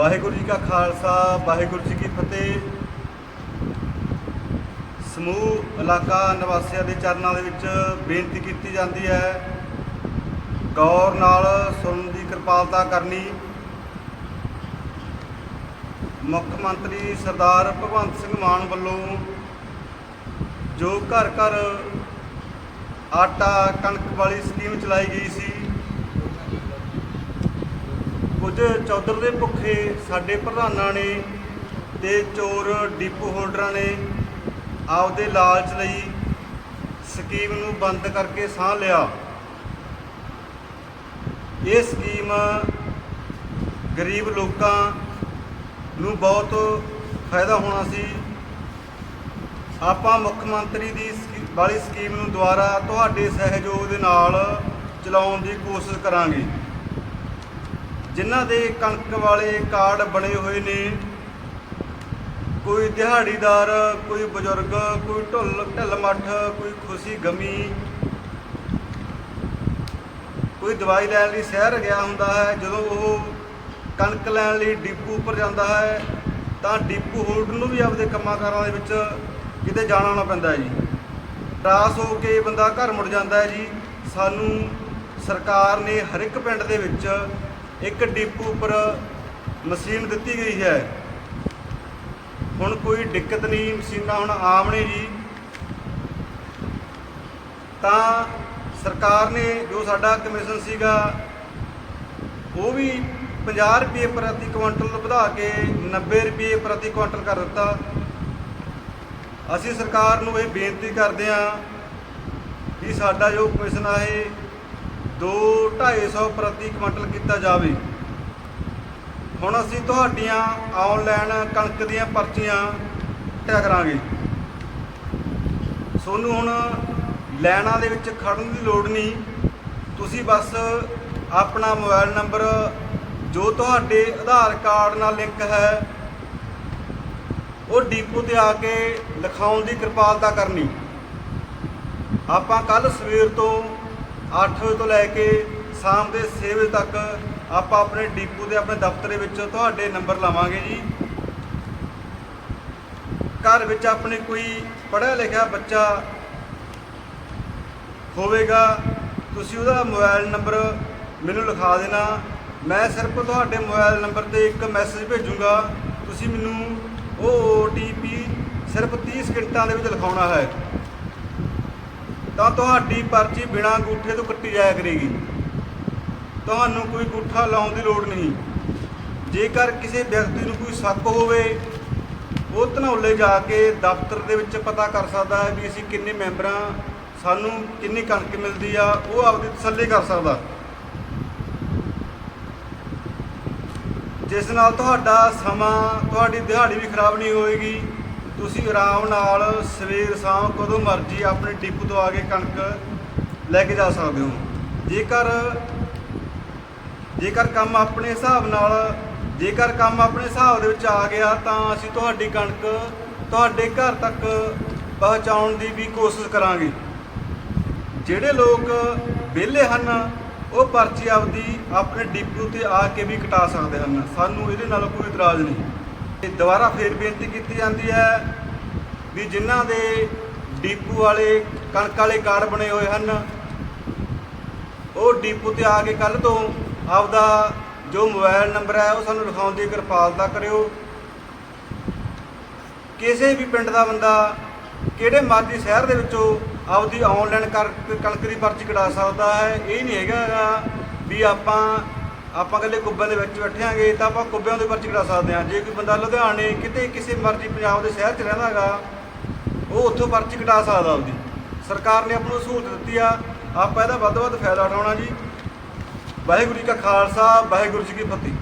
ਵਾਹਿਗੁਰੂ ਜੀ ਕਾ ਖਾਲਸਾ, ਵਾਹਿਗੁਰੂ ਜੀ ਕੀ ਫਤਿਹ। ਸਮੂਹ ਇਲਾਕਾ ਨਿਵਾਸੀਆਂ ਦੇ ਚਰਨਾਂ ਦੇ ਵਿੱਚ ਬੇਨਤੀ ਕੀਤੀ ਜਾਂਦੀ ਹੈ, ਗੌਰ ਨਾਲ ਸੁਣਨ ਦੀ ਕਿਰਪਾਲਤਾ ਕਰਨੀ। ਮੁੱਖ ਮੰਤਰੀ ਸਰਦਾਰ ਭਗਵੰਤ ਸਿੰਘ ਮਾਨ ਵੱਲੋਂ ਜੋ ਘਰ ਘਰ ਆਟਾ ਕਣਕ ਵਾਲੀ ਸਕੀਮ ਚਲਾਈ ਗਈ ਸੀ ਕੁਝ ਚੌਧਰ ਦੇ ਭੁੱਖੇ ਸਾਡੇ ਪ੍ਰਧਾਨਾਂ ਨੇ ਤੇ ਚੋਰ ਡਿਪੂ ਹੋਲਡਰਾਂ ਨੇ ਆਪਦੇ ਲਾਲਚ ਲਈ ਸਕੀਮ ਨੂੰ ਬੰਦ ਕਰਕੇ ਸਾਹ ਲਿਆ। ਇਹ ਸਕੀਮ ਗਰੀਬ ਲੋਕਾਂ ਨੂੰ ਬਹੁਤ ਫਾਇਦਾ ਹੋਣਾ ਸੀ। ਆਪਾਂ ਮੁੱਖ ਮੰਤਰੀ ਦੀ ਸਕੀ- ਵਾਲੀ ਸਕੀਮ ਨੂੰ ਦੁਬਾਰਾ ਤੁਹਾਡੇ ਸਹਿਯੋਗ ਦੇ ਨਾਲ ਚਲਾਉਣ ਦੀ ਕੋਸ਼ਿਸ਼ ਕਰਾਂਗੇ। ਜਿਨ੍ਹਾਂ ਦੇ ਕਣਕ ਵਾਲੇ ਕਾਰਡ ਬਣੇ ਹੋਏ ਨੇ, ਕੋਈ ਦਿਹਾੜੀਦਾਰ, ਕੋਈ ਬਜ਼ੁਰਗ, ਕੋਈ ਢੁੱਲ, ਢਿੱਲ ਮੱਠ, ਕੋਈ ਖੁਸ਼ੀ ਗਮੀ, ਕੋਈ ਦਵਾਈ ਲੈਣ ਲਈ ਸ਼ਹਿਰ ਗਿਆ ਹੁੰਦਾ ਹੈ, ਜਦੋਂ ਉਹ ਕਣਕ ਲੈਣ ਲਈ ਡਿਪੂ ਉੱਪਰ ਜਾਂਦਾ ਹੈ, ਤਾਂ ਡਿਪੂ ਹੋਲਡਰ ਨੂੰ ਵੀ ਆਪਦੇ ਕੰਮਾਂ ਕਾਰਾਂ ਦੇ ਵਿੱਚ ਕਿਤੇ ਜਾਣਾ ਨਾ ਪੈਂਦਾ ਹੈ ਜੀ। ਟਰਾਸ ਹੋ ਕੇ ਬੰਦਾ ਘਰ ਮੁੜ ਜਾਂਦਾ ਹੈ ਜੀ। ਸਾਨੂੰ ਸਰਕਾਰ ਨੇ ਹਰ ਇੱਕ ਪਿੰਡ ਦੇ ਵਿੱਚ ਇੱਕ ਡਿਪੂ ਉੱਪਰ ਮਸ਼ੀਨ ਦਿੱਤੀ ਗਈ ਹੈ। ਹੁਣ ਕੋਈ ਦਿੱਕਤ ਨਹੀਂ, ਮਸ਼ੀਨਾਂ ਹੁਣ ਆਮ ਨੇ ਜੀ। ਤਾਂ ਸਰਕਾਰ ਨੇ ਜੋ ਸਾਡਾ ਕਮਿਸ਼ਨ ਸੀਗਾ, ਉਹ ਵੀ 50 ਰੁਪਏ ਪ੍ਰਤੀ ਕੁਇੰਟਲ ਵਧਾ ਕੇ 90 ਰੁਪਏ ਪ੍ਰਤੀ ਕੁਇੰਟਲ ਕਰ ਦਿੱਤਾ। ਅਸੀਂ ਸਰਕਾਰ ਨੂੰ ਇਹ ਬੇਨਤੀ ਕਰਦੇ ਹਾਂ ਕਿ ਸਾਡਾ ਜੋ ਕਮਿਸ਼ਨ ਆ ਇਹ 2 250 ਪ੍ਰਤੀ ਕੁਇੰਟਲ ਕੀਤਾ ਜਾਵੇ। ਹੁਣ ਅਸੀਂ ਤੁਹਾਡੀਆਂ ਆਨਲਾਈਨ ਕਣਕ ਦੀਆਂ ਪਰਚੀਆਂ ਟਿਆ ਕਰਾਂਗੇ। ਤੁਹਾਨੂੰ ਹੁਣ ਲਾਈਨਾਂ ਦੇ ਵਿੱਚ ਖੜਨ ਦੀ ਲੋੜ ਨਹੀਂ। ਤੁਸੀਂ ਬਸ ਆਪਣਾ ਮੋਬਾਈਲ ਨੰਬਰ, ਜੋ ਤੁਹਾਡੇ ਆਧਾਰ ਕਾਰਡ ਨਾਲ ਲਿੰਕ ਹੈ, ਉਹ ਡੀਪੂ ਤੇ ਆ ਕੇ ਲਿਖਾਉਣ ਦੀ ਕਿਰਪਾਲਤਾ ਕਰਨੀ। ਆਪਾਂ ਕੱਲ ਸਵੇਰ ਤੋਂ 8 ਵਜੇ ਤੋਂ ਲੈ ਕੇ ਸ਼ਾਮ ਦੇ 6 ਵਜੇ ਤੱਕ ਆਪਾਂ ਆਪਣੇ ਡੀਪੂ ਦੇ ਆਪਣੇ ਦਫ਼ਤਰ ਦੇ ਵਿੱਚ ਤੁਹਾਡੇ ਨੰਬਰ ਲਾਵਾਂਗੇ ਜੀ। ਘਰ ਵਿੱਚ ਆਪਣੇ ਕੋਈ ਪੜ੍ਹਿਆ ਲਿਖਿਆ ਬੱਚਾ ਹੋਵੇਗਾ, ਤੁਸੀਂ ਉਹਦਾ ਮੋਬਾਈਲ ਨੰਬਰ ਮੈਨੂੰ ਲਿਖਾ ਦੇਣਾ। ਮੈਂ ਸਿਰਫ ਤੁਹਾਡੇ ਮੋਬਾਈਲ ਨੰਬਰ ਤੇ ਇੱਕ ਮੈਸੇਜ ਭੇਜੂੰਗਾ। ਤੁਸੀਂ ਮੈਨੂੰ ਉਹ OTP ਸਿਰਫ 30 ਸਕਿੰਟਾਂ ਦੇ ਵਿੱਚ ਲਿਖਾਉਣਾ ਹੈ। ਤਾਂ ਤੁਹਾਡੀ ਪਰਚੀ ਬਿਨਾਂ ਅੰਗੂਠੇ ਤੋਂ ਕੱਟੀ ਜਾਇਆ ਕਰੇਗੀ। ਤੁਹਾਨੂੰ ਕੋਈ ਅੰਗੂਠਾ ਲਾਉਣ ਦੀ ਲੋੜ ਨਹੀਂ। ਜੇਕਰ ਕਿਸੇ ਵਿਅਕਤੀ ਨੂੰ ਕੋਈ ਸ਼ੱਕ ਹੋਵੇ, ਉਹ ਧਨੌਲੇ ਜਾ ਕੇ ਦਫ਼ਤਰ ਦੇ ਵਿੱਚ ਪਤਾ ਕਰ ਸਕਦਾ ਹੈ ਵੀ ਅਸੀਂ ਕਿੰਨੇ ਮੈਂਬਰਾਂ ਸਾਨੂੰ ਕਿੰਨੀ ਕਣਕ ਮਿਲਦੀ ਆ, ਉਹ ਆਪਦੀ ਤਸੱਲੀ ਕਰ ਸਕਦਾ। ਜਿਸ ਨਾਲ ਤੁਹਾਡਾ ਸਮਾਂ, ਤੁਹਾਡੀ ਦਿਹਾੜੀ ਵੀ ਖਰਾਬ ਨਹੀਂ ਹੋਏਗੀ। ਤੁਸੀਂ ਆਰਾਮ ਨਾਲ ਸਵੇਰ ਸ਼ਾਮ ਕਦੋਂ ਮਰਜ਼ੀ ਆਪਣੇ ਡਿਪੂ ਤੋਂ ਆ ਕੇ ਕਣਕ ਲੈ ਕੇ ਜਾ ਸਕਦੇ ਹੋ। ਜੇਕਰ ਜੇਕਰ ਕੰਮ ਆਪਣੇ ਹਿਸਾਬ ਨਾਲ, ਜੇਕਰ ਕੰਮ ਆਪਣੇ ਹਿਸਾਬ ਦੇ ਵਿੱਚ ਆ ਗਿਆ ਤਾਂ ਅਸੀਂ ਤੁਹਾਡੀ ਕਣਕ ਤੁਹਾਡੇ ਘਰ ਤੱਕ ਪਹੁੰਚਾਉਣ ਦੀ ਵੀ ਕੋਸ਼ਿਸ਼ ਕਰਾਂਗੇ। ਜਿਹੜੇ ਲੋਕ ਵਿਹਲੇ ਹਨ, ਉਹ ਪਰਚੀ ਆਪਦੀ ਆਪਣੇ ਡਿਪੂ ਤੇ ਆ ਕੇ ਵੀ ਕਟਾ ਸਕਦੇ ਹਨ। ਸਾਨੂੰ ਇਹਦੇ ਨਾਲ ਕੋਈ ਇਤਰਾਜ਼ ਨਹੀਂ। ਦੁਬਾਰਾ ਫੇਰ ਬੇਨਤੀ ਕੀਤੀ ਜਾਂਦੀ ਹੈ ਵੀ ਜਿਨ੍ਹਾਂ ਦੇ ਡੀਪੂ ਵਾਲੇ ਕਣਕ ਵਾਲੇ ਕਾਰਡ ਬਣੇ ਹੋਏ ਹਨ, ਉਹ ਡੀਪੂ ਤੇ ਆ ਕੇ ਕੱਲ ਤੋਂ ਆਪਦਾ ਜੋ ਮੋਬਾਈਲ ਨੰਬਰ ਹੈ, ਉਹ ਸਾਨੂੰ ਲਿਖਾਉਣ ਦੀ ਕਿਰਪਾਲਤਾ ਕਰਿਓ। ਕਿਸੇ ਵੀ ਪਿੰਡ ਦਾ ਬੰਦਾ ਕਿਹੜੇ ਮਰਜ਼ੀ ਸ਼ਹਿਰ ਦੇ ਵਿੱਚੋਂ ਆਪਦੀ ਆਨਲਾਈਨ ਕਣਕ ਦੀ ਪਰਚੀ ਕਢਾ ਸਕਦਾ ਹੈ, ਇਹ ਨਹੀਂ ਹੈਗਾ ਗਾ ਵੀ ਆਪਾਂ ਆਪਾਂ ਇਕੱਲੇ ਕੁੱਬਿਆਂ ਦੇ ਵਿੱਚ ਬੈਠਿਆਂਗੇ ਤਾਂ ਆਪਾਂ ਕੁੱਬਿਆਂ ਦੀ ਪਰਚੀ ਕਢਾ ਸਕਦੇ ਹਾਂ। ਜੇ ਕੋਈ ਬੰਦਾ ਲੁਧਿਆਣੇ ਕਿਤੇ ਕਿਸੇ ਮਰਜ਼ੀ ਪੰਜਾਬ ਦੇ ਸ਼ਹਿਰ 'ਚ ਰਹਿੰਦਾ ਹੈਗਾ, ਉਹ ਉੱਥੋਂ ਪਰਚੀ ਕਟਾ ਸਕਦਾ ਆਪਦੀ। ਸਰਕਾਰ ਨੇ ਆਪਾਂ ਨੂੰ ਸਹੂਲਤ ਦਿੱਤੀ ਆ। ਆਪਾਂ ਇਹਦਾ ਵੱਧ ਤੋਂ ਵੱਧ ਫਾਇਦਾ ਉਠਾਉਣਾ ਜੀ। ਵਾਹਿਗੁਰੂ ਜੀ ਕਾ ਖਾਲਸਾ, ਵਾਹਿਗੁਰੂ ਜੀ ਕੀ ਫਤਿਹ।